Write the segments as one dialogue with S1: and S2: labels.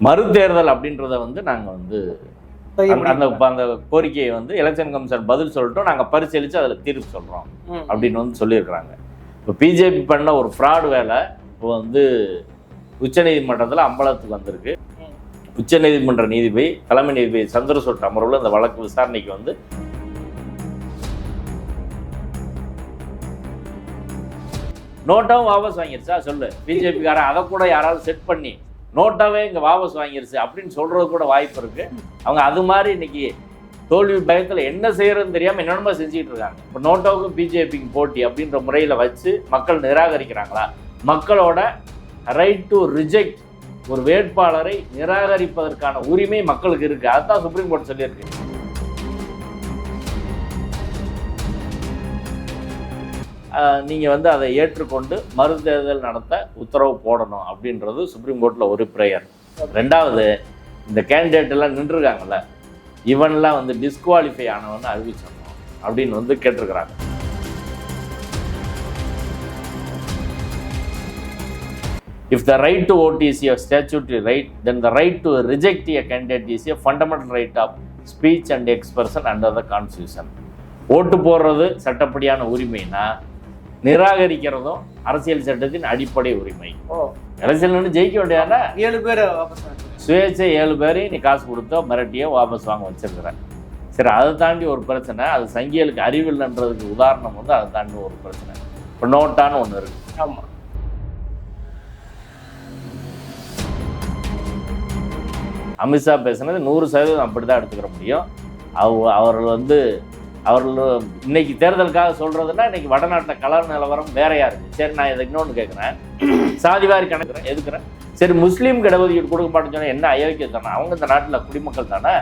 S1: மறுதேர்தல் அப்படின்றத வந்து நாங்கள் வந்து அந்த- அந்த கோரிக்கையை வந்து எலெக்ஷன் கமிஷன் பதில் சொல்லிட்டோம் நாங்கள் பரிசீலித்து அதில் தீர்ப்பு சொல்கிறோம். அப்படின்னு வந்து சொல்லியிருக்கிறாங்க. இப்போ பிஜேபி பண்ண ஒரு ஃப்ராடு வேலை இப்போ வந்து உச்சநீதிமன்றத்தில் அம்பலத்துக்கு வந்திருக்கு. உச்சநீதிமன்ற நீதிபதி தலைமை நீதிபதி சந்திரசூட் அமர்வில் இந்த வழக்கு விசாரணைக்கு வந்து நோட்டாவும் வாபஸ் வாங்கிருச்சா? சொல்லு. பிஜேபிக்காரன் அதை கூட யாராவது செட் பண்ணி நோட்டாவே இங்கே வாபஸ் வாங்கிருச்சு அப்படின்னு சொல்கிறது கூட வாய்ப்பு இருக்குது அவங்க அது மாதிரி இன்னைக்கு தோல்வி பயத்தில் என்ன செய்யறதுன்னு தெரியாமல் என்னென்னமோ செஞ்சுக்கிட்டு இருக்காங்க. இப்போ நோட்டாவுக்கும் பிஜேபிக்கும் போட்டி அப்படின்ற முறையில் வச்சு மக்கள் நிராகரிக்கிறாங்களா? மக்களோட ரைட் டு ரிஜெக்ட் ஒரு வேட்பாளரை நிராகரிப்பதற்கான உரிமை மக்களுக்கு இருக்குது அதுதான் சுப்ரீம் கோர்ட் சொல்லியிருக்கு. நீங்கள் வந்து அதை ஏற்றுக்கொண்டு மறுதேர்தல் நடத்த உத்தரவு போடணும் அப்படின்றது சுப்ரீம் கோர்ட்டில் ஒரு ப்ரேயர் ரெண்டாவது இந்த கேண்டிடேட் எல்லாம் நின்றுருக்காங்கல்ல இவன்லாம் வந்து டிஸ்குவாலிஃபை ஆனவன்னு அறிவிச்சிடணும் அப்படின்னு வந்து கேட்டிருக்கிறாங்க. If the right to vote is a statutory right then the right to reject a candidate is a fundamental right of speech and expression under the constitution ஓட்டு போடுறது சட்டப்படியான உரிமைனா நிராகரிக்கிறதும் அரசியல் சட்டத்தின் அடிப்படை உரிமை. அரசியல் ஜெயிக்க வேண்டியதானே
S2: ஏழு பேர்.
S1: சுயேட்சை ஏழு பேரையும் நீ காசு கொடுத்தோ மிரட்டியோ வாபஸ் வாங்க வச்சிருக்கிற. சரி அதை தாண்டி ஒரு பிரச்சனை. அது சங்கியலுக்கு அறிவில்லைன்றதுக்கு உதாரணம் வந்து அதை தாண்டி ஒரு பிரச்சனை. இப்போ நோட்டான்னு ஒன்று இருக்கு.
S2: ஆமா.
S1: அமித்ஷா பேசுனது நூறு சதவீதம் அப்படி தான் எடுத்துக்கிற முடியும். அவ அவர்கள் வந்து அவர்கள் இன்னைக்கு தேர்தலுக்காக சொல்றதுன்னா இன்னைக்கு வடநாட்டில் கலர் நிலவரம் வேறையா இருக்கு சரி நான் இதை இன்னொன்று கேட்குறேன் சாதிவாரி கணக்குறேன் எதுக்குறேன் சரி முஸ்லீம் இடஒதுக்கீடு கொடுக்க மாட்டேன்னு சொன்னா என்ன அயோக்கியம் தானே அவங்க இந்த நாட்டில் குடிமக்கள் தானே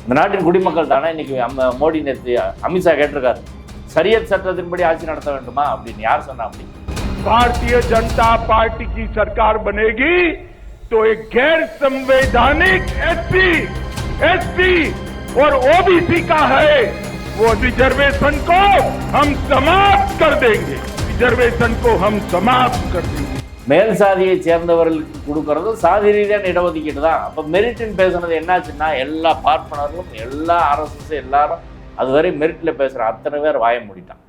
S1: இந்த நாட்டின் குடிமக்கள் தானே இன்னைக்கு அம்ம மோடி நேற்று அமித்ஷா கேட்டிருக்காரு சரியத் சட்டத்தின்படி ஆட்சி நடத்த வேண்டுமா அப்படின்னு யார் சொன்னா அப்படி
S3: भारतीय जनता पार्टी की सरकार बनेगी तो एक गैर संवैधानिक एससी एसटी और ओबीसी का है वो रिजर्वेशन को हम समाप्त कर देंगे रिजर्वेशन को हम समाप्त कर देंगे
S1: மேல் சாதியை சேர்ந்தவர்களுக்கு கொடுக்கறது சாதி ரீதியான இடஒதுக்கீடு தான் அப்போ மெரிட்னு பேசுனது என்னாச்சுன்னா எல்லா பார்ப்பனர்களும் எல்லா அரசு எல்லாரும் அதுவரை மெரிட்டில் பேசுகிற அத்தனை பேர் வாய மூடிட்டான்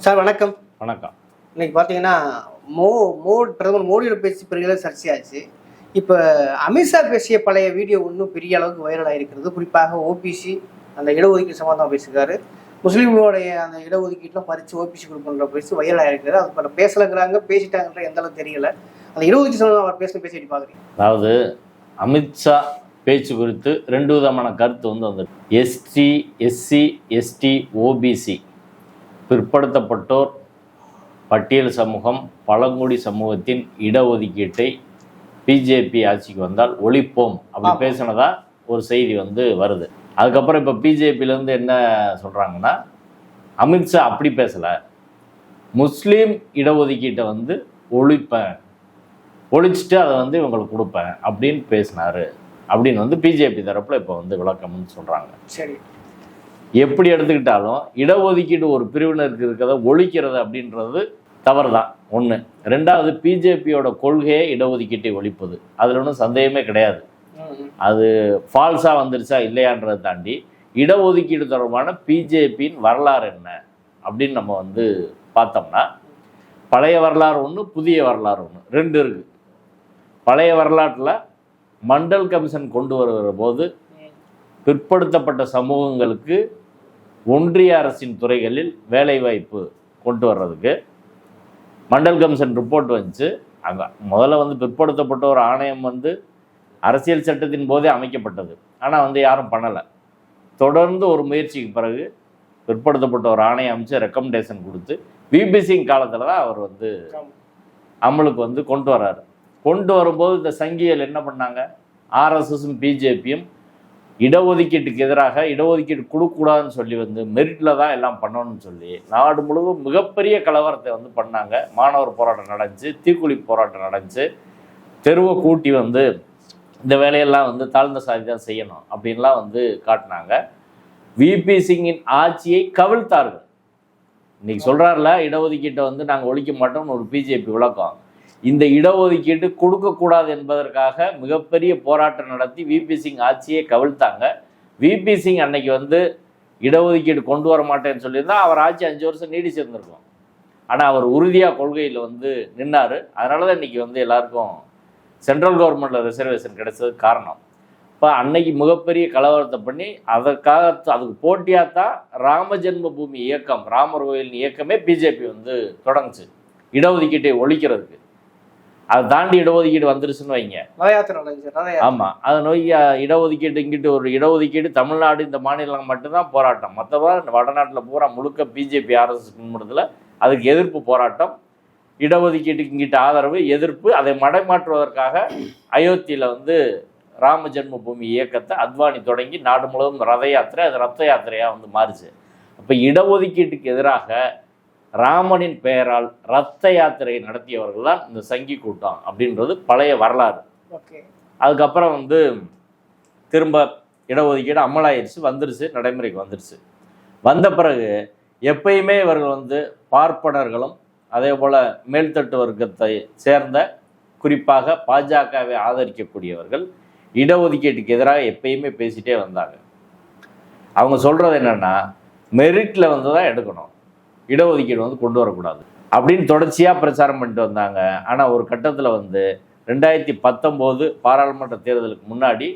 S2: சார் வணக்கம்
S1: வணக்கம்
S2: இன்னைக்கு பார்த்தீங்கன்னா மோ மோடி பிரதமர் மோடியோட பேச்சு பெரிய சர்ச்சையாச்சு இப்போ அமித்ஷா பேசிய பழைய வீடியோ இன்னும் பெரிய அளவுக்கு வைரலாக இருக்கிறது குறிப்பாக ஓபிசி அந்த இடஒதுக்கீடு சம்மந்தமாக பேசியிருக்காரு. முஸ்லீம்களுடைய அந்த இடஒதுக்கீட்டில் பறித்து ஓபிசி கொடுக்குன்ற பேசி வைரலாக இருக்கிறது அது இப்போ பேசலைங்கிறாங்க பேசிட்டாங்கன்ற எந்த அளவுக்கு தெரியல. அந்த இடஒதுக்கீடு சம்பந்தம் அவர் பேச பேசிட்டு பார்க்குறீங்க
S1: அதாவது அமித்ஷா பேச்சு குறித்து ரெண்டு விதமான கருத்து வந்து வந்தது எஸ்டி எஸ்சி எஸ்டி ஓபிசி பிற்படுத்தப்பட்டோர் பட்டியல் சமூகம் பழங்குடி சமூகத்தின் இடஒதுக்கீட்டை பிஜேபி ஆட்சிக்கு வந்தால் ஒழிப்போம் அப்படி. பேசினதா ஒரு செய்தி வந்து வருது. அதுக்கப்புறம் இப்போ பிஜேபியிலேருந்து என்ன சொல்கிறாங்கன்னா அமித்ஷா அப்படி பேசலை. முஸ்லீம் இடஒதுக்கீட்டை வந்து ஒழிப்பேன். ஒழிச்சிட்டு அதை வந்து இவங்களுக்கு கொடுப்பேன் அப்படின்னு பேசினாரு. அப்படின்னு வந்து பிஜேபி தரப்புல இப்போ வந்து விளக்கம்னு சொல்கிறாங்க
S2: சரி.
S1: எப்படி எடுத்துக்கிட்டாலும் இடஒதுக்கீடு ஒரு பிரிவினருக்கு இருக்கிறத ஒழிக்கிறது அப்படின்றது தவறு தான் ஒன்று ரெண்டாவது பிஜேபியோட கொள்கையை இடஒதுக்கீட்டை ஒழிப்பது. அதில் ஒன்றும் சந்தேகமே கிடையாது. அது ஃபால்ஸாக வந்துருச்சா இல்லையான்றதை தாண்டி இடஒதுக்கீடு தொடர்பான பிஜேபியின் வரலாறு என்ன அப்படின்னு நம்ம வந்து பார்த்தோம்னா பழைய வரலாறு ஒன்று புதிய வரலாறு ஒன்று ரெண்டு இருக்குது பழைய வரலாற்றில் மண்டல் கமிஷன் கொண்டு வருகிற போது பிற்படுத்தப்பட்ட சமூகங்களுக்கு ஒன்றிய அரசின் துறைகளில் வேலைவாய்ப்பு கொண்டு வர்றதுக்கு மண்டல் கமிஷன் ரிப்போர்ட் வந்துச்சு. அங்கே முதல்ல வந்து பிற்படுத்தப்பட்ட ஒரு ஆணையம் வந்து அரசியல் சட்டத்தின் போதே அமைக்கப்பட்டது. ஆனால் வந்து யாரும் பண்ணலை. தொடர்ந்து ஒரு முயற்சிக்கு பிறகு பிற்படுத்தப்பட்ட ஒரு ஆணையம் அமைச்சு ரெக்கமெண்டேஷன் கொடுத்து விபிசிங் காலத்தில் தான் அவர் வந்து அமலுக்கு வந்து கொண்டு வர்றாரு. கொண்டு வரும்போது இந்த சங்கிகள் என்ன பண்ணாங்க? ஆர்எஸ்எஸும் பிஜேபியும் இடஒதுக்கீட்டுக்கு எதிராக இடஒதுக்கீடு கொடுக்கக்கூடாதுன்னு சொல்லி வந்து மெரிட்டில் தான் எல்லாம் பண்ணணும்னு சொல்லி நாடு முழுவதும் மிகப்பெரிய கலவரத்தை வந்து பண்ணாங்க. மாணவர் போராட்டம் நடந்துச்சு தீக்குழி போராட்டம் நடந்துச்சு. தெருவை கூட்டி வந்து இந்த வேலையெல்லாம் வந்து தாழ்ந்த சாதி தான் செய்யணும் அப்படின்லாம் வந்து காட்டினாங்க. விபி சிங்கின் ஆட்சியை கவிழ்த்தார்கள். இன்னைக்கு சொல்கிறார்ல இடஒதுக்கீட்டை வந்து நாங்கள் ஒழிக்க மாட்டோம்னு ஒரு பிஜேபி விளக்கம். இந்த இடஒதுக்கீடு கொடுக்கக்கூடாது என்பதற்காக மிகப்பெரிய போராட்டம் நடத்தி விபி சிங் ஆட்சியை கவிழ்த்தாங்க. விபி சிங் அன்னைக்கு வந்து இடஒதுக்கீடு கொண்டு வர மாட்டேன்னு சொல்லியிருந்தால் அவர் ஆட்சி அஞ்சு வருஷம் நீடிச்சிருந்திருக்கும். ஆனால் அவர் உறுதியாக கொள்கையில் வந்து நின்னார். அதனால தான் இன்னைக்கு வந்து எல்லாருக்கும் சென்ட்ரல் கவர்மெண்ட்டில் ரிசர்வேஷன் கிடைச்சது காரணம். இப்போ அன்னைக்கு மிகப்பெரிய கலவரத்தை பண்ணி அதற்காக அதுக்கு போட்டியாக தான் ராம ஜென்ம பூமி இயக்கம் ராமர் கோயில் இயக்கமே பிஜேபி வந்து தொடங்குச்சு. இடஒதுக்கீட்டை ஒழிக்கிறதுக்கு. அதை தாண்டி இடஒதுக்கீடு வந்துருச்சுன்னு வைங்க. ஆமாம் அதை நோய் இடஒதுக்கீடு இங்கிட்டு ஒரு இடஒதுக்கீடு தமிழ்நாடு இந்த மாநிலம் மட்டும்தான் போராட்டம். மற்றவங்க வடநாட்டில் பூரா முழுக்க பிஜேபி ஆர்எஸ்எஸ் முன்னிடத்தில் அதுக்கு எதிர்ப்பு போராட்டம். இடஒதுக்கீட்டுக்கு இங்கிட்ட ஆதரவு எதிர்ப்பு அதை மடைமாற்றுவதற்காக அயோத்தியில் வந்து ராம ஜென்ம பூமி இயக்கத்தை அத்வானி தொடங்கி நாடு முழுவதும் ரத யாத்திரை அது ரத்த யாத்திரையாக வந்து மாறுச்சு. அப்போ இடஒதுக்கீட்டுக்கு எதிராக ராமனின் பெயரால் ரத்த யாத்திரை நடத்தியவர்கள் தான் இந்த சங்கி கூட்டம் அப்படின்றது பழைய வரலாறு. அதுக்கப்புறம் வந்து திரும்ப இடஒதுக்கீடு அமலாயிருச்சு வந்துருச்சு நடைமுறைக்கு வந்துருச்சு. வந்த பிறகு எப்பயுமே இவர்கள் வந்து பார்ப்பனர்களும் அதே போல் மேல்தட்டு வர்க்கத்தை சேர்ந்த குறிப்பாக பாஜகவை ஆதரிக்கக்கூடியவர்கள் இடஒதுக்கீட்டுக்கு எதிராக எப்பயுமே பேசிட்டே வந்தாங்க. அவங்க சொல்கிறது என்னென்னா மெரிட்டில் வந்து தான் எடுக்கணும். இடஒதுக்கீடு வந்து கொண்டு வரக்கூடாது. அப்படின்னு தொடர்ச்சியாக பிரச்சாரம் பண்ணிட்டு வந்தாங்க. ஆனால் ஒரு கட்டத்தில் வந்து ரெண்டாயிரத்தி பத்தொம்போது பாராளுமன்ற தேர்தலுக்கு முன்னாடி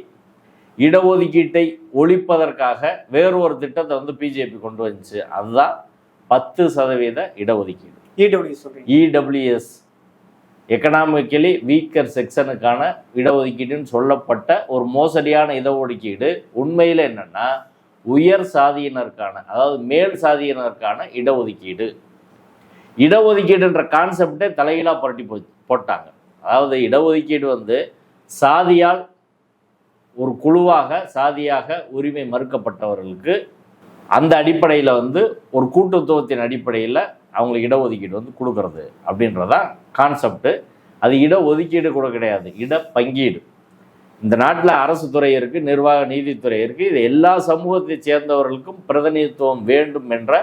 S1: இடஒதுக்கீட்டை ஒழிப்பதற்காக வேறு ஒரு திட்டத்தை வந்து பிஜேபி கொண்டு வந்துச்சு. அதுதான் பத்து சதவீத இடஒதுக்கீடு.
S2: இடபிள்யூ சொல்றீங்க.
S1: இடபிள்யூஎஸ் எக்கனாமிக்கலி வீக்கர் செக்ஷனுக்கான இடஒதுக்கீடுன்னு சொல்லப்பட்ட ஒரு மோசடியான இடஒதுக்கீடு உண்மையில் என்னன்னா உயர் சாதியினருக்கான அதாவது மேல் சாதியினருக்கான இடஒதுக்கீடு. இடஒதுக்கீடுன்ற கான்செப்டே தலைகீழாக புரட்டி போ போட்டாங்க. அதாவது இடஒதுக்கீடு வந்து சாதியால் ஒரு குழுவாக சாதியாக உரிமை மறுக்கப்பட்டவர்களுக்கு அந்த அடிப்படையில் வந்து ஒரு கூட்டுத்துவத்தின் அடிப்படையில் அவங்களுக்கு இடஒதுக்கீடு வந்து கொடுக்கறது அப்படின்றதான் கான்செப்ட் அது இடஒதுக்கீடு கூட கிடையாது. இட பங்கீடு இந்த நாட்டில் அரசு துறை இருக்குது நிர்வாக நீதித்துறை இருக்குது இது எல்லா சமூகத்தை சேர்ந்தவர்களுக்கும் பிரதிநிதித்துவம் வேண்டும் என்ற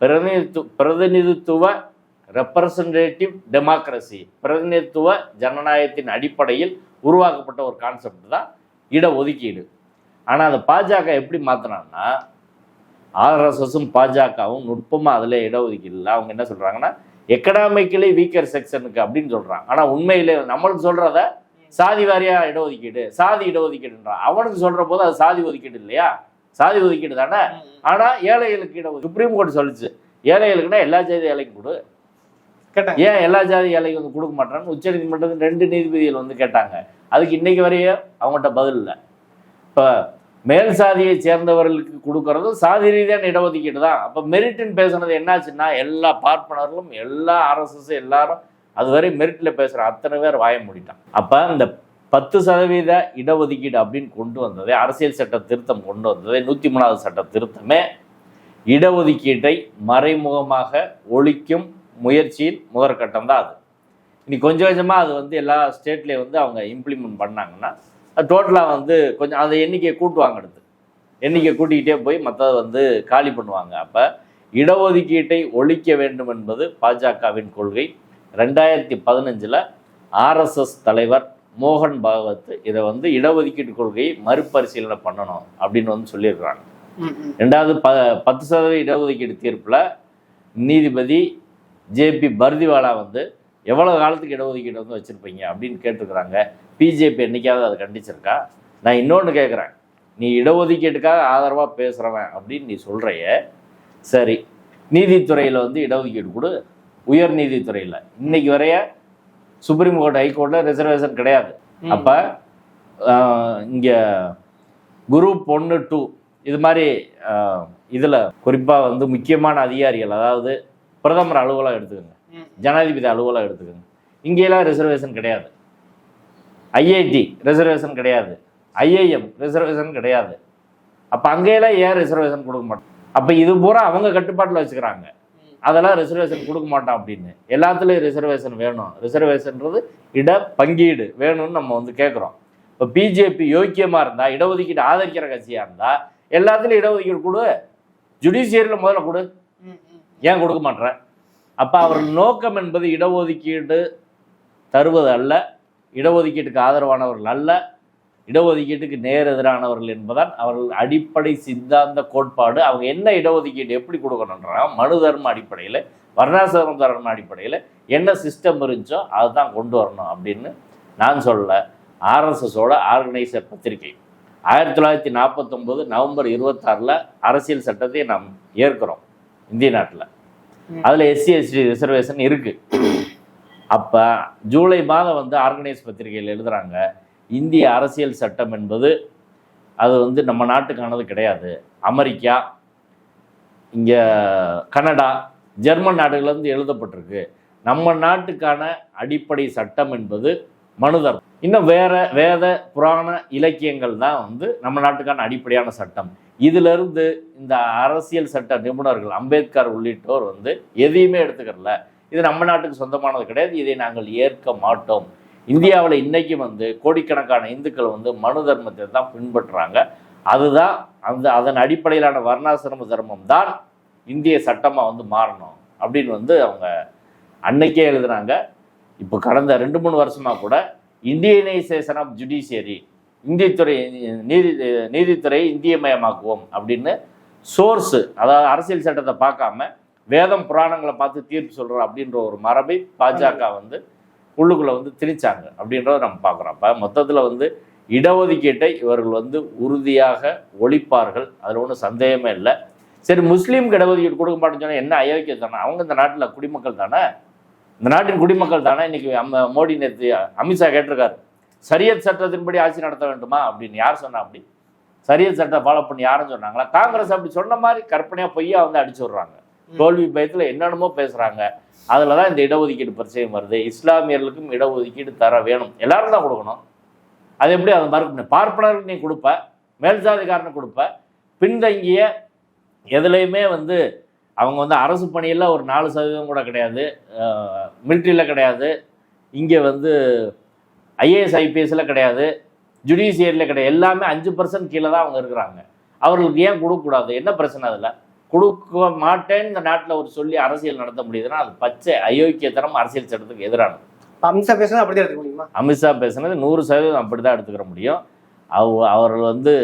S1: பிரதிநிதித்து பிரதிநிதித்துவ ரெப்ரசன்டேட்டிவ் டெமோக்ரஸி பிரதிநிதித்துவ ஜனநாயகத்தின் அடிப்படையில் உருவாக்கப்பட்ட ஒரு கான்செப்ட் தான் இடஒதுக்கீடு. ஆனால் அந்த பாஜக எப்படி மாற்றினான்னா ஆர்எஸ்எஸும் பாஜகவும் நுட்பமாக அதில் இடஒதுக்கீடு இல்லை. அவங்க என்ன சொல்கிறாங்கன்னா எக்கனாமிக்கலி வீக்கர் செக்ஷனுக்கு அப்படின்னு சொல்கிறாங்க ஆனால் உண்மையிலே நம்மளுக்கு சொல்கிறத சாதி வாரியாக இடஒதுக்கீடு சாதி இடஒதுக்கீடுன்றான் அவனுக்கு சொல்கிற போது அது சாதி ஒதுக்கீடு இல்லையா? சாதி ஒதுக்கீடு தானே? ஆனால் ஏழைகளுக்கு இடஒதுக்கீடு சுப்ரீம் கோர்ட் சொல்லிச்சு. ஏழைகளுக்குன்னா எல்லா ஜாதி ஏழைக்கும் கொடு.
S2: கேட்டாங்க.
S1: ஏன் எல்லா ஜாதி ஏழைக்கும் வந்து கொடுக்க மாட்டான்னு உச்சநீதிமன்றத்தில் ரெண்டு நீதிபதிகள் வந்து கேட்டாங்க. அதுக்கு இன்னைக்கு வரையும் அவங்கள்ட்ட பதில் இல்லை. இப்போ மேல் சாதியை சேர்ந்தவர்களுக்கு கொடுக்கறதும் சாதி ரீதியான இடஒதுக்கீடு தான். அப்போ மெரிட்னு பேசுனது என்னாச்சுன்னா எல்லா பார்ப்பனர்களும் எல்லா அரசு எல்லாரும் அதுவரை மெரிட்டில் பேசுகிற அத்தனை பேர் வாய மூடிட்டான். அப்போ இந்த பத்து சதவீத இடஒதுக்கீடு அப்படின்னு கொண்டு வந்ததே அரசியல் சட்ட திருத்தம் கொண்டு வந்ததே நூற்றி மூணாவது சட்ட திருத்தமே இடஒதுக்கீட்டை மறைமுகமாக ஒழிக்கும் முயற்சியில் முதற்கட்டம் தான் அது. இனி கொஞ்சம் கொஞ்சமாக அது வந்து எல்லா ஸ்டேட்லேயும் வந்து அவங்க இம்ப்ளிமெண்ட் பண்ணாங்கன்னா டோட்டலாக வந்து கொஞ்சம் அந்த எண்ணிக்கையை கூட்டுவாங்க அடுத்து. எண்ணிக்கை கூட்டிக்கிட்டே போய் மற்றதை வந்து காலி பண்ணுவாங்க. அப்போ இடஒதுக்கீட்டை ஒழிக்க வேண்டும் என்பது பாஜகவின் கொள்கை. ரெண்டாயிரத்தி பதினஞ்சில் ஆர்எஸ்எஸ் தலைவர் மோகன் பாகவத் இதை வந்து இடஒதுக்கீட்டு கொள்கையை மறுபரிசீலனை பண்ணணும் அப்படின்னு வந்து சொல்லியிருக்கிறாங்க. ரெண்டாவது ப பத்து சதவீத இடஒதுக்கீடு தீர்ப்பில் நீதிபதி ஜேபி பர்திவாலா வந்து எவ்வளோ காலத்துக்கு இடஒதுக்கீடு வந்து வச்சுருப்பீங்க அப்படின்னு கேட்டிருக்கிறாங்க. பிஜேபி என்னைக்காவது அதை கண்டிச்சிருக்கா? நான் இன்னொன்று கேட்குறேன் நீ இடஒதுக்கீட்டுக்காக ஆதரவாக பேசுகிறவன் அப்படின்னு நீ சொல்கிறைய சரி நீதித்துறையில் வந்து இடஒதுக்கீடு கொடு உயர் நீதித்துறையில் இன்னைக்கு வரைய சுப்ரீம் கோர்ட் ஹைகோர்ட்டில் ரிசர்வேஷன் கிடையாது. அப்போ இங்கே குரூப் ஒன்று டூ இது மாதிரி இதில் குறிப்பாக வந்து முக்கியமான அதிகாரிகள் அதாவது பிரதமர் அலுவலகம் எடுத்துக்கோங்க. ஜனாதிபதி அலுவலகம் எடுத்துக்கோங்க. இங்கெல்லாம் ரிசர்வேஷன் கிடையாது. ஐஐடி ரிசர்வேஷன் கிடையாது. ஐஐஎம் ரிசர்வேஷன் கிடையாது. அப்போ அங்கேயெல்லாம் ஏன் ரிசர்வேஷன் கொடுக்க மாட்டோம்? அப்போ இது பூரா அவங்க கட்டுப்பாட்டில் வச்சுக்கிறாங்க. அதெல்லாம் ரிசர்வேஷன் கொடுக்க மாட்டோம் அப்படின்னு. எல்லாத்துலேயும் ரிசர்வேஷன் வேணும். ரிசர்வேஷன்றது இட பங்கீடு வேணும்னு நம்ம வந்து கேட்குறோம் இப்போ பிஜேபி யோக்கியமாக இருந்தால் இடஒதுக்கீடு ஆதரிக்கிற கட்சியாக இருந்தால் எல்லாத்துலேயும் இடஒதுக்கீடு கொடு. ஜுடிஷியரியில் முதல்ல கொடு. ஏன் கொடுக்க மாட்டேற அப்போ அவர் நோக்கம் என்பது இடஒதுக்கீடு தருவது அல்ல இடஒதுக்கீட்டுக்கு ஆதரவானவர்கள் அல்ல இடஒதுக்கீட்டுக்கு நேர் எதிரானவர்கள் என்பதால் அவர்கள் அடிப்படை சித்தாந்த கோட்பாடு அவங்க என்ன இடஒதுக்கீடு எப்படி கொடுக்கணுன்றா மனு தர்ம அடிப்படையில் வர்ணாசிரம தர்ம அடிப்படையில் என்ன சிஸ்டம் இருந்துச்சோ அதுதான் கொண்டு வரணும் அப்படின்னு நான் சொல்லல ஆர்எஸ்எஸோட ஆர்கனைசர் பத்திரிகை. ஆயிரத்தி தொள்ளாயிரத்தி நாற்பத்தொம்போது நவம்பர் இருபத்தாறில் அரசியல் சட்டத்தை நாம் ஏற்கிறோம் இந்திய நாட்டில். அதில் எஸ்சி எஸ்டி ரிசர்வேஷன் இருக்குது அப்போ ஜூலை மாதம் வந்து ஆர்கனைஸ் பத்திரிகையில் எழுதுகிறாங்க இந்திய அரசியல் சட்டம் என்பது அது வந்து நம்ம நாட்டுக்கானது கிடையாது. அமெரிக்கா இங்கே கனடா ஜெர்மன் நாடுகள்லேருந்து எழுதப்பட்டிருக்கு. நம்ம நாட்டுக்கான அடிப்படை சட்டம் என்பது மனுதர் இன்னும் வேற வேத புராண இலக்கியங்கள் தான் வந்து நம்ம நாட்டுக்கான அடிப்படையான சட்டம். இதிலிருந்து இந்த அரசியல் சட்ட நிபுணர்கள் அம்பேத்கர் உள்ளிட்டோர் வந்து எதையுமே எடுத்துக்கிறல இது நம்ம நாட்டுக்கு சொந்தமானது கிடையாது. இதை நாங்கள் ஏற்க மாட்டோம். இந்தியாவில் இன்னைக்கும் வந்து கோடிக்கணக்கான இந்துக்கள் வந்து மனு தர்மத்தை தான் பின்பற்றுறாங்க. அதுதான் அந்த அதன் அடிப்படையிலான வர்ணாசிரம தர்மம் தான் இந்திய சட்டமாக வந்து மாறணும் அப்படின்னு வந்து அவங்க அன்னைக்கே எழுதுனாங்க இப்போ கடந்த ரெண்டு மூணு வருஷமாக கூட இந்தியனைசேஷன் ஆஃப் ஜுடிஷியரி இந்தியத்துறை நீதி நீதித்துறையை இந்தியமயமாக்குவோம் அப்படின்னு சோர்ஸு அதாவது அரசியல் சட்டத்தை பார்க்காம வேதம் புராணங்களை பார்த்து தீர்ப்பு சொல்கிறோம் அப்படின்ற ஒரு மரபை பாஜக வந்து உள்ளுக்குள்ளே வந்து திணிச்சாங்க அப்படின்றத நம்ம பார்க்குறோம். அப்போ மொத்தத்தில் வந்து இடஒதுக்கீட்டை இவர்கள் வந்து உறுதியாக ஒழிப்பார்கள். அதில் ஒன்றும் சந்தேகமே இல்லை. சரி முஸ்லீம் இடஒதுக்கீடு கொடுக்க மாட்டேன்னு சொன்னால் என்ன அயோக்கியம் தானே? அவங்க இந்த நாட்டில் குடிமக்கள் தானே? இந்த நாட்டின் குடிமக்கள் தானே? இன்னைக்கு அம்ம மோடி நேற்று அமித்ஷா கேட்டிருக்காரு. சரியத் சட்டத்தின்படி ஆட்சி நடத்த வேண்டுமா அப்படின்னு. யார் சொன்னா அப்படி? சரியத் சட்டத்தை ஃபாலோ பண்ணி யாரும் சொன்னாங்களா? காங்கிரஸ் அப்படி சொன்ன மாதிரி கற்பனையாக பொய்யா வந்து அடிச்சு விடுறாங்க. தோல்வி பயத்தில் என்னென்னமோ பேசுகிறாங்க அதில் தான் இந்த இடஒதுக்கீடு பிரச்சனை வருது. இஸ்லாமியர்களுக்கும் இடஒதுக்கீடு தர வேணும். எல்லாரும் தான் கொடுக்கணும். அது எப்படி? அதை மறுக்கணும் பார்ப்பனருக்கு நீ கொடுப்ப. மேல் கொடுப்ப. பின்தங்கிய எதுலேயுமே வந்து அவங்க வந்து அரசு பணியில் ஒரு நாலு சதவீதம் கூட கிடையாது. மிலிட்ரியில் கிடையாது. இங்கே வந்து ஐஏஎஸ் ஐபிஎஸ்ல கிடையாது. ஜுடிஷியரியில் கிடையாது. எல்லாமே அஞ்சு பர்சன்ட் கீழே தான் அவங்க இருக்கிறாங்க. அவர்களுக்கு ஏன் கொடுக்கக்கூடாது? என்ன பிரச்சனை அதில்? கொடுக்க மாட்டேன்னு இந்த நாட்டில் ஒரு சொல்லி அரசியல் நடத்த முடியுதுன்னா அது பச்சை அயோக்கியத்தனம் அரசியல் சட்டத்துக்கு எதிரானது.
S2: அம்சா பேசுனா அப்படிதான் எடுத்துக்க முடியுமா?
S1: அமித்ஷா பேசுனது நூறு சதவீதம் அப்படி தான் எடுத்துக்கிற முடியும். அவ அவர்கள் வந்து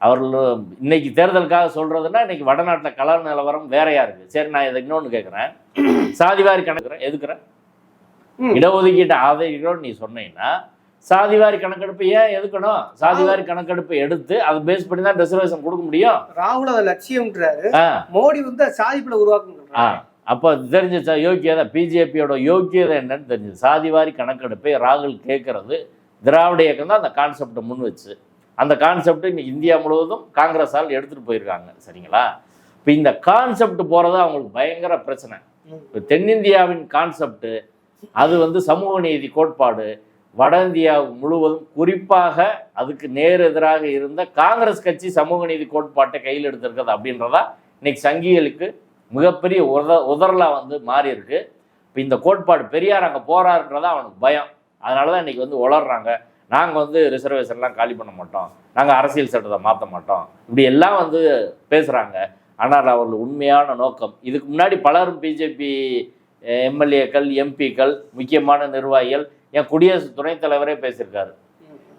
S1: அவர்கள் இன்னைக்கு தேர்தலுக்காக சொல்றதுன்னா இன்னைக்கு வடநாட்டில் கலர் நிலவரம் வேறையா இருக்கு சரி நான் இதை இன்னொன்று கேட்குறேன் சாதிவாரி கணக்குறேன். எதுக்குறேன். இடஒதுக்கீட்டை ஆதரிக்கிறோன்னு நீ சொன்னீங்கன்னா சாதிவாரி கணக்கெடுப்பு ஏன் எதுக்கணும்? சாதிவாரி கணக்கெடுப்பு எடுத்து அதை பேஸ் பண்ணி தான் ரிசர்வேஷன் கொடுக்க முடியும்.
S2: ராகுல் அதை லட்சியம்ன்றாரு. மோடி வந்து சாதிப்புல உருவாக்கும்
S1: ஆ. அப்போ தெரிஞ்ச யோக்கியதை? பிஜேபியோட யோக்கியதை என்னன்னு தெரிஞ்சது. சாதிவாரி கணக்கெடுப்பை ராகுல் கேட்கறது திராவிட இயக்கம் தான் அந்த கான்செப்டை முன் வச்சு. அந்த கான்செப்ட் இன்னைக்கு இந்தியா முழுவதும் காங்கிரஸால் எடுத்துகிட்டு போயிருக்காங்க. சரிங்களா? இப்போ இந்த கான்செப்ட் போகிறது அவங்களுக்கு பயங்கர பிரச்சனை. இப்போ தென்னிந்தியாவின் கான்செப்ட் அது வந்து சமூக நீதி கோட்பாடு. வட இந்தியா முழுவதும் குறிப்பாக அதுக்கு நேர் எதிராக இருந்த காங்கிரஸ் கட்சி சமூக நீதி கோட்பாட்டை கையில் எடுத்திருக்கிறது அப்படின்றதா இன்னைக்கு சங்கிகளுக்கு மிகப்பெரிய உத உதறலாக வந்து மாறி இருக்கு இப்போ இந்த கோட்பாடு பெரியார் அங்கே போறாருன்றதா அவனுக்கு பயம். அதனால தான் இன்னைக்கு வந்து உளர்றாங்க. நாங்கள் வந்து ரிசர்வேஷன்லாம் காலி பண்ண மாட்டோம். நாங்கள் அரசியல் சட்டத்தை மாற்ற மாட்டோம். இப்படி எல்லாம் வந்து பேசுகிறாங்க ஆனால் அவர்கள் உண்மையான நோக்கம். இதுக்கு முன்னாடி பலரும் பிஜேபி எம்எல்ஏக்கள் எம்பிக்கள் முக்கியமான நிர்வாகிகள் என் குடியரசு துணைத் தலைவரே பேசியிருக்காரு.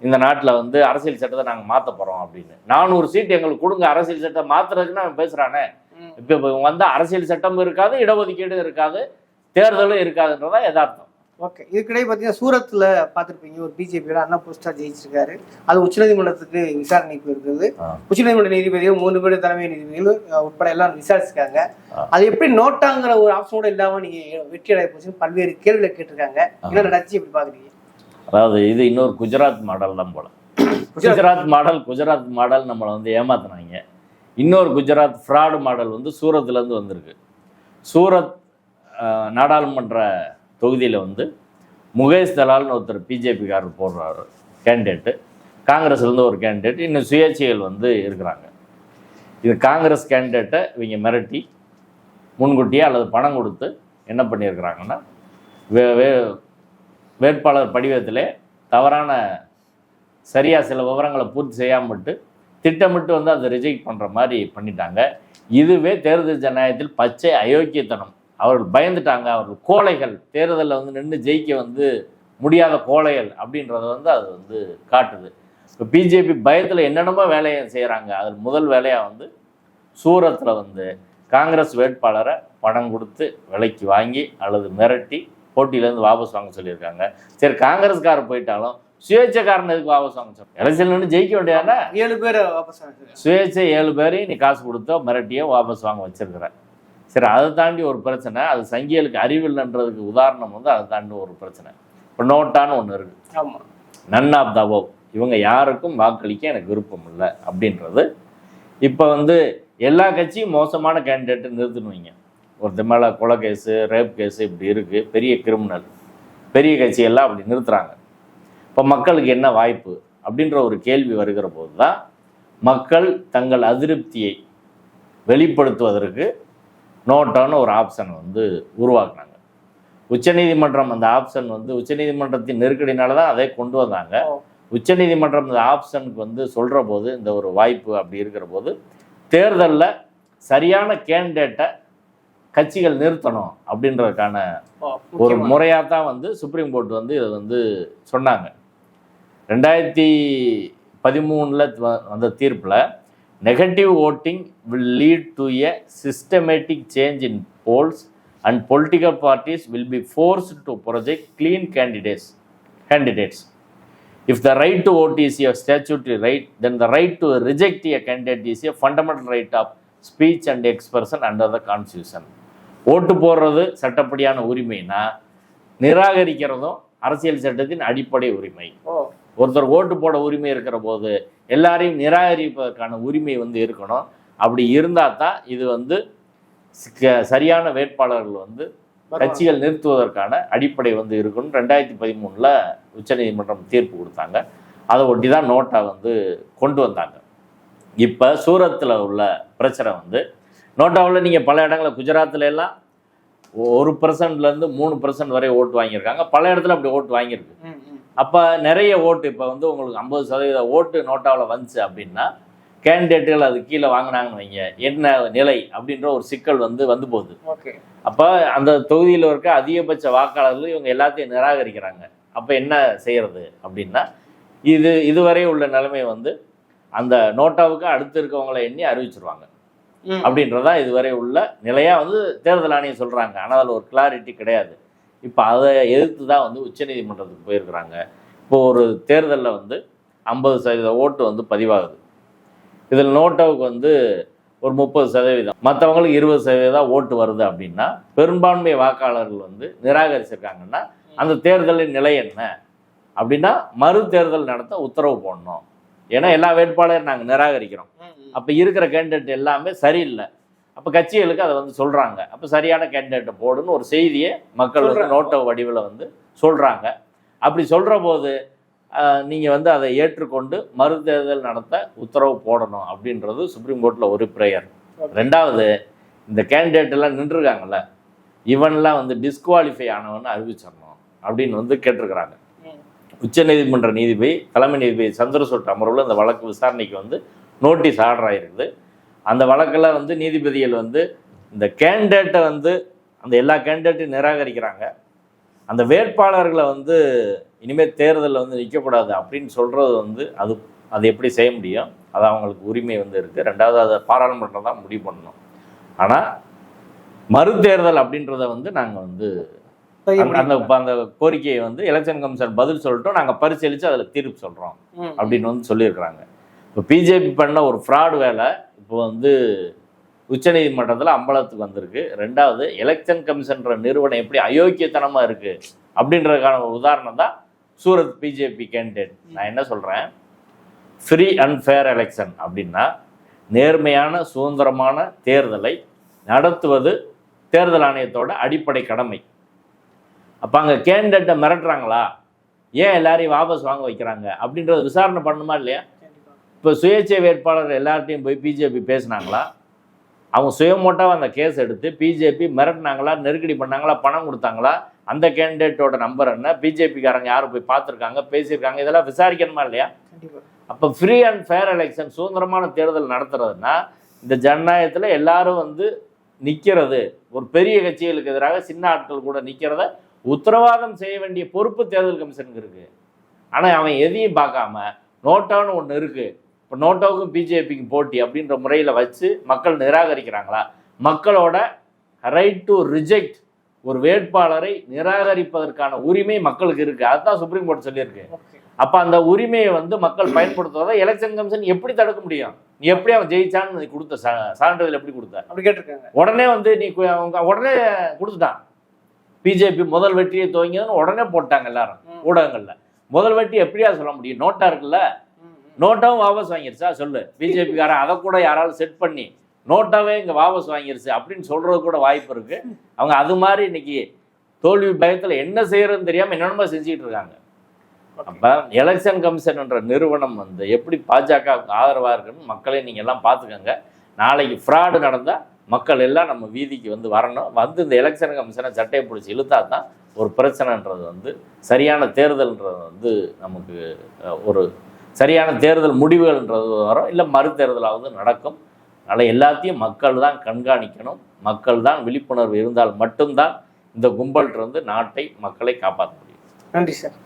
S1: இந்த நாட்டில் வந்து அரசியல் சட்டத்தை நாங்கள் மாற்ற போகிறோம் அப்படின்னு. நானூறு சீட் எங்களுக்கு கொடுங்க அரசியல் சட்டத்தை மாற்றுறதுக்குன்னு அவன் பேசுகிறானே. இப்போ இப்போ வந்து அரசியல் சட்டம் இருக்காது இடஒதுக்கீடும் இருக்காது தேர்தலும் இருக்காதுன்றதா யதார்த்தம்.
S2: ஓகே இதுக்கிடையே பார்த்தீங்கன்னா சூரத்தில் பார்த்துருப்பீங்க. ஒரு பிஜேபியோட அண்ணா புஷ்டா ஜெயிச்சிருக்காரு. அது உச்சநீதிமன்றத்துக்கு விசாரணைக்கு இருக்குது. உச்சநீதிமன்ற நீதிபதிகள் மூணு பேர் தலைமை நீதிபதிகள் அஹ், உட்பட எல்லாம் விசாரிச்சிருக்காங்க. அது எப்படி நோட்டாங்கிற ஒரு ஆப்ஷனோட இல்லாம நீங்க வெற்றி அடைய போச்சுன்னு பல்வேறு கேள்விகளை கேட்டிருக்காங்க. என்ன நடந்துச்சு? எப்படி பாக்குறீங்க?
S1: அதாவது இது இன்னொரு குஜராத் மாடல் தான் போல. குஜராத். மாடல் குஜராத் மாடல் நம்மளை வந்து ஏமாத்துனாங்க. இன்னொரு குஜராத் ஃப்ராடு மாடல் வந்து சூரத்லேருந்து வந்திருக்கு. சூரத் நாடாளுமன்ற தொகுதியில் வந்து முகேஷ் தலால்னு ஒருத்தர் பிஜேபிக்காரர் போடுறாரு கேண்டிடேட்டு. காங்கிரஸ்லேருந்து ஒரு கேண்டிடேட். இன்னும் சுயேட்சைகள் வந்து இருக்கிறாங்க. இது காங்கிரஸ் கேண்டிடேட்டை இவங்க மிரட்டி முன்கூட்டியே அல்லது பணம் கொடுத்து என்ன பண்ணியிருக்கிறாங்கன்னா வே வே வேட்பாளர் படிவத்திலே தவறான சரியாக சில விவரங்களை பூர்த்தி செய்யாமல் விட்டு திட்டமிட்டு வந்து அதை ரிஜெக்ட் பண்ணுற மாதிரி பண்ணிட்டாங்க. இதுவே தேர்தல் ஜனநாயகத்தில் பச்சை அயோக்கியத்தனம். அவர்கள் பயந்துட்டாங்க. அவர்கள் கோழைகள். தேர்தலில் வந்து நின்று ஜெயிக்க வந்து முடியாத கோழைகள் அப்படின்றத வந்து அது வந்து காட்டுது. இப்போ பிஜேபி பயத்தில் என்னென்னமோ வேலையை செய்கிறாங்க அதில் முதல் வேலையாக வந்து சூரத்தில் வந்து காங்கிரஸ் வேட்பாளரை பணம் கொடுத்து விலைக்கு வாங்கி அல்லது மிரட்டி போட்டியிலேருந்து வாபஸ் வாங்க சொல்லியிருக்காங்க. சரி காங்கிரஸ்காரர் போயிட்டாலும் சுயேட்சைக்காரன் எதுக்கு வாபஸ் வாங்க சொல்ல எலெக்ஷன் நின்று ஜெயிக்க வேண்டியதானே?
S2: ஏழு பேர் வாபஸ்.
S1: சுயேட்சை ஏழு பேரையும் நீ காசு கொடுத்தோ மிரட்டியோ வாபஸ் வாங்க வச்சிருக்கிற. சரி அதை தாண்டி ஒரு பிரச்சனை. அது சங்கிகளுக்கு அறிவில்லைன்றதுக்கு உதாரணம் வந்து அதை தாண்டி ஒரு பிரச்சனை. இப்போ நோட்டான்னு ஒன்று இருக்குது
S2: ஆமா.
S1: நன் ஆஃப் த இவங்க யாருக்கும் வாக்களிக்க எனக்கு விருப்பம் இல்லை அப்படின்றது. இப்போ வந்து எல்லா கட்சியும் மோசமான கேண்டிடேட்டை நிறுத்தணுவீங்க ஒருத்தர் மேலே கொலை கேஸு ரேப் கேஸு இப்படி இருக்குது பெரிய கிரிமினல் பெரிய கட்சியெல்லாம் அப்படி நிறுத்துறாங்க. இப்போ மக்களுக்கு என்ன வாய்ப்பு அப்படின்ற ஒரு கேள்வி வருகிற போது தான் மக்கள் தங்கள் அதிருப்தியை வெளிப்படுத்துவதற்கு நோட்டான ஒரு ஆப்ஷன் வந்து உருவாக்குனாங்க உச்சநீதிமன்றம் அந்த ஆப்ஷன் வந்து உச்சநீதிமன்றத்தின் நெருக்கடினால தான் அதை கொண்டு வந்தாங்க. உச்சநீதிமன்றம் இந்த ஆப்ஷனுக்கு வந்து சொல்கிற போது இந்த ஒரு வாய்ப்பு அப்படி இருக்கிற போது தேர்தலில் சரியான கேண்டிடேட்டை கட்சிகள் நிறுத்தணும் அப்படின்றதுக்கான ஒரு. முறையாக தான் வந்து சுப்ரீம் கோர்ட் வந்து இதை வந்து சொன்னாங்க ரெண்டாயிரத்தி பதிமூணில் வந்த தீர்ப்பில் negative voting will lead to a systematic change in polls and political parties will be force to project clean candidates candidates if the right to vote is a statutory right then the right to reject a candidate is a fundamental right of speech and expression under the constitution ஓட்டு போடுறது சட்டப்படியான உரிமைனா நிராகரிக்கிறதும் அரசியல் சட்டத்தின் அடிப்படை உரிமை ஒருத்தர் ஓட்டு போட உரிமை இருக்கிற போது எல்லாரையும் நிராகரிப்பதற்கான உரிமை வந்து இருக்கணும். அப்படி இருந்தால் தான் இது வந்து சரியான வேட்பாளர்கள் வந்து கட்சிகள் நிறுத்துவதற்கான அடிப்படை வந்து இருக்குன்னு ரெண்டாயிரத்தி பதிமூணில் உச்சநீதிமன்றம் தீர்ப்பு கொடுத்தாங்க. அதை ஒட்டி தான் நோட்டை வந்து கொண்டு வந்தாங்க. இப்போ சூரத்தில் உள்ள பிரச்சனை வந்து நோட்டாவில் நீங்கள் பல இடங்களில் குஜராத்தில் எல்லாம் ஒரு பர்சன்ட்லேருந்து மூணு பர்சன்ட் வரை ஓட்டு வாங்கியிருக்காங்க. பல இடத்துல அப்படி ஓட்டு வாங்கியிருக்கு. அப்போ நிறைய ஓட்டு இப்போ வந்து உங்களுக்கு ஐம்பது சதவீத ஓட்டு நோட்டாவில் வந்துச்சு அப்படின்னா கேண்டிடேட்டுகள் அது கீழே வாங்கினாங்கன்னு வைங்க என்ன நிலை அப்படின்ற ஒரு சிக்கல் வந்து வந்து போகுது.
S2: ஓகே.
S1: அப்போ அந்த தொகுதியில் இருக்க அதிகபட்ச வாக்காளர்கள் இவங்க எல்லாத்தையும் நிராகரிக்கிறாங்க. அப்போ என்ன செய்யறது அப்படின்னா இது இதுவரை உள்ள நிலைமை வந்து அந்த நோட்டாவுக்கு அடுத்து இருக்கவங்களை எண்ணி அறிவிச்சிருவாங்க. அப்படின்றதான் இதுவரை உள்ள நிலையாக வந்து தேர்தல் ஆணையம் சொல்கிறாங்க ஆனால் அதில் ஒரு கிளாரிட்டி கிடையாது. இப்போ அதை எதிர்த்து தான் வந்து உச்சநீதிமன்றத்துக்கு போயிருக்கிறாங்க. இப்போ ஒரு தேர்தலில் வந்து ஐம்பது சதவீத ஓட்டு வந்து பதிவாகுது. இதில் நோட்டாவுக்கு வந்து ஒரு முப்பது சதவீதம். மற்றவங்களுக்கு இருபது சதவீதம் ஓட்டு வருது அப்படின்னா பெரும்பான்மை வாக்காளர்கள் வந்து நிராகரிச்சிருக்காங்கன்னா அந்த தேர்தலின் நிலை என்ன? அப்படின்னா மறு தேர்தல் நடத்த உத்தரவு போடணும். ஏன்னா எல்லா வேட்பாளரும் நாங்கள் நிராகரிக்கிறோம். அப்போ இருக்கிற கேண்டிடேட் எல்லாமே சரியில்லை. அப்போ கட்சிகளுக்கு அதை வந்து சொல்கிறாங்க அப்போ சரியான கேண்டிடேட்டை போடுன்னு ஒரு செய்தியை மக்கள் வந்து. நோட்டை வடிவில் வந்து சொல்கிறாங்க அப்படி சொல்கிற போது நீங்கள் வந்து அதை ஏற்றுக்கொண்டு மறுதேர்தல் நடத்த உத்தரவு போடணும் அப்படின்றது சுப்ரீம் கோர்ட்டில் ஒரு ப்ரேயர். ரெண்டாவது இந்த கேண்டிடேட் எல்லாம் நின்றுருக்காங்கல்ல இவன்லாம் வந்து டிஸ்குவாலிஃபை ஆனவன்னு அறிவிச்சிடணும் அப்படின்னு வந்து கேட்டிருக்கிறாங்க. உச்சநீதிமன்ற நீதிபதி தலைமை நீதிபதி சந்திரசூட் அமர்வில் இந்த வழக்கு விசாரணைக்கு வந்து நோட்டீஸ் ஆர்டர் ஆயிருக்குது அந்த வழக்கில் வந்து நீதிபதிகள் வந்து இந்த கேண்டிடேட்டை வந்து அந்த எல்லா கேண்டிடேட்டையும் நிராகரிக்கிறாங்க. அந்த வேட்பாளர்களை வந்து இனிமேல் தேர்தலில் வந்து நிற்கக்கூடாது அப்படின்னு சொல்கிறது வந்து அது அது எப்படி செய்ய முடியும்? அது அவங்களுக்கு உரிமை வந்து இருக்குது ரெண்டாவது அதை பாராளுமன்றம் தான் முடிவு பண்ணணும். ஆனால் மறுதேர்தல் அப்படின்றத வந்து நாங்கள் வந்து அந்த- அந்த கோரிக்கையை வந்து எலெக்ஷன் கமிஷன் பதில் சொல்லிட்டோம் நாங்கள் பரிசீலித்து அதில் தீர்ப்பு சொல்கிறோம். அப்படின்னு வந்து சொல்லியிருக்கிறாங்க. இப்போ பிஜேபி பண்ண ஒரு ஃப்ராடு வேலை இப்போ வந்து உச்சநீதிமன்றத்தில் அம்பலத்துக்கு வந்திருக்கு. ரெண்டாவது எலெக்ஷன் கமிஷன்ற நிறுவனம் எப்படி அயோக்கியத்தனமாக இருக்குது அப்படின்றதுக்கான ஒரு உதாரணம் தான் சூரத் பிஜேபி கேண்டிடேட் நான் என்ன சொல்கிறேன் ஃப்ரீ அண்ட் ஃபேர் எலெக்ஷன் அப்படின்னா நேர்மையான சுதந்திரமான தேர்தலை நடத்துவது தேர்தல் ஆணையத்தோட அடிப்படை கடமை. அப்போ அங்கே கேண்டிடேட்டை மிரட்டுறாங்களா? ஏன் எல்லாரையும் வாபஸ் வாங்க வைக்கிறாங்க? அப்படின்றத விசாரணை பண்ணணுமா இல்லையா? இப்போ சுயேட்சை வேட்பாளர் எல்லார்ட்டையும் போய் பிஜேபி பேசுனாங்களா? அவங்க சுயமோட்டாவாக அந்த கேஸ் எடுத்து பிஜேபி மிரட்டினாங்களா நெருக்கடி பண்ணாங்களா பணம் கொடுத்தாங்களா? அந்த கேண்டிடேட்டோட நம்பர் என்ன? பிஜேபிக்காரங்க யாரும் போய் பார்த்துருக்காங்க பேசியிருக்காங்க இதெல்லாம் விசாரிக்கணுமா இல்லையா? அப்போ ஃப்ரீ அண்ட் ஃபேர் எலெக்ஷன் சுதந்திரமான தேர்தல் நடத்துறதுன்னா இந்த ஜனநாயகத்தில் எல்லாரும் வந்து நிற்கிறது ஒரு பெரிய கட்சிகளுக்கு எதிராக சின்ன ஆட்கள் கூட நிற்கிறத உத்தரவாதம் செய்ய வேண்டிய பொறுப்பு தேர்தல் கமிஷனுக்கு இருக்குது ஆனால் அவன் எதையும் பார்க்காம நோட்டான்னு ஒன்று இருக்குது இப்போ நோட்டாவுக்கும் பிஜேபிக்கும் போட்டி அப்படின்ற முறையில் வச்சு மக்கள் நிராகரிக்கிறாங்களா? மக்களோட ரைட் டு ரிஜெக்ட் ஒரு வேட்பாளரை நிராகரிப்பதற்கான உரிமை மக்களுக்கு இருக்குது அதுதான் சுப்ரீம் கோர்ட் சொல்லியிருக்கு. அப்போ அந்த உரிமையை வந்து மக்கள் பயன்படுத்துவதை எலெக்ஷன் கமிஷன் எப்படி தடுக்க முடியும்? நீ எப்படி அவன் ஜெயிச்சான்னு நீ கொடுத்த சான்றிதழ் எப்படி கொடுத்த?
S2: அப்படி கேட்டிருக்காங்க.
S1: உடனே வந்து நீ அவங்க உடனே கொடுத்துட்டான். பிஜேபி முதல் வெற்றியை துவங்கியதுன்னு உடனே போட்டாங்க எல்லாரும். ஊடகங்கள்ல. முதல் வெற்றி எப்படியா சொல்ல முடியும்? நோட்டா இருக்குல்ல. நோட்டாவும் வாபஸ் வாங்கிருச்சா? சொல்லு. பிஜேபிக்காரன் அதை கூட யாராவது செட் பண்ணி நோட்டாவே இங்கே வாபஸ் வாங்கிருச்சு அப்படின்னு சொல்றது கூட வாய்ப்பு இருக்கு. அவங்க அது மாதிரி இன்னைக்கு தோல்வி பயத்தில் என்ன செய்யறதுன்னு தெரியாம என்னென்னமோ செஞ்சுக்கிட்டு இருக்காங்க. அப்போ எலெக்ஷன் கமிஷன் என்ற நிறுவனம் வந்து எப்படி பாஜகவுக்கு ஆதரவாக இருக்குன்னு மக்களை நீங்கள் எல்லாம் பார்த்துக்கோங்க. நாளைக்கு ஃப்ராடு நடந்தால் மக்கள் எல்லாம் நம்ம வீதிக்கு வந்து வரணும். வந்து இந்த எலெக்ஷன் கமிஷனை சட்டையை பிடிச்சி இழுத்தா தான் ஒரு பிரச்சனைன்றது வந்து சரியான தேர்தல்ன்றது வந்து நமக்கு ஒரு சரியான தேர்தல் முடிவுகள்ன்றது வரும். இல்லை மறுதேர்தலாவது நடக்கும். அதனால் எல்லாத்தையும் மக்கள் தான் கண்காணிக்கணும். மக்கள் தான் விழிப்புணர்வு இருந்தால் மட்டும்தான் இந்த கும்பல்கிட்ட இருந்து நாட்டை மக்களை காப்பாற்ற முடியும்.
S2: நன்றி சார்.